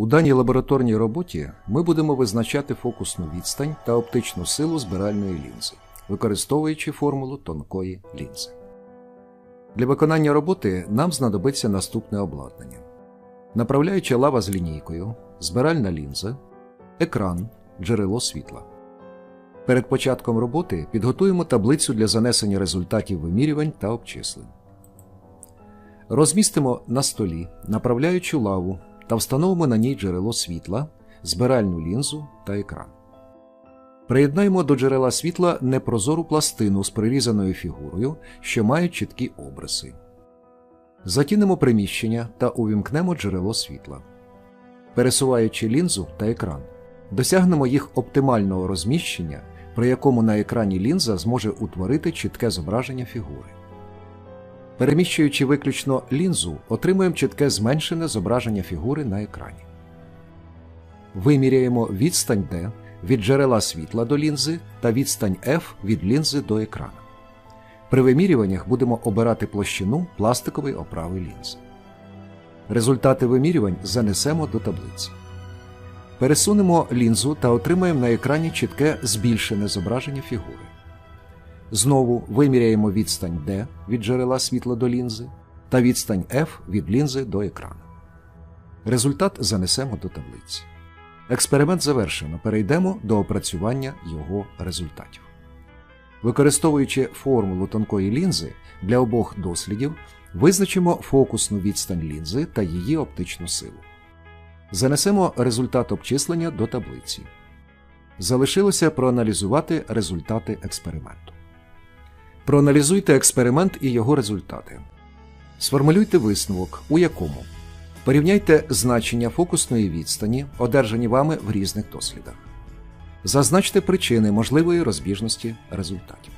У даній лабораторній роботі ми будемо визначати фокусну відстань та оптичну силу збиральної лінзи, використовуючи формулу тонкої лінзи. Для виконання роботи нам знадобиться наступне обладнання: направляюча лава з лінійкою, збиральна лінза, екран, джерело світла. Перед початком роботи підготуємо таблицю для занесення результатів вимірювань та обчислень. Розмістимо на столі направляючу лаву та встановимо на ній джерело світла, збиральну лінзу та екран. Приєднаємо до джерела світла непрозору пластину з прирізаною фігурою, що має чіткі обриси. Затінемо приміщення та увімкнемо джерело світла. Пересуваючи лінзу та екран, досягнемо їх оптимального розміщення, при якому на екрані лінза зможе утворити чітке зображення фігури. Переміщуючи виключно лінзу, отримуємо чітке зменшене зображення фігури на екрані. Виміряємо відстань D від джерела світла до лінзи та відстань F від лінзи до екрана. При вимірюваннях будемо обирати площину пластикової оправи лінзи. Результати вимірювань занесемо до таблиці. Пересунемо лінзу та отримаємо на екрані чітке збільшене зображення фігури. Знову виміряємо відстань D від джерела світла до лінзи та відстань F від лінзи до екрану. Результат занесемо до таблиці. Експеримент завершено. Перейдемо до опрацювання його результатів. Використовуючи формулу тонкої лінзи для обох дослідів, визначимо фокусну відстань лінзи та її оптичну силу. Занесемо результат обчислення до таблиці. Залишилося проаналізувати результати експерименту. Проаналізуйте експеримент і його результати. Сформулюйте висновок, у якому порівняйте значення фокусної відстані, одержані вами в різних дослідах. Зазначте причини можливої розбіжності результатів.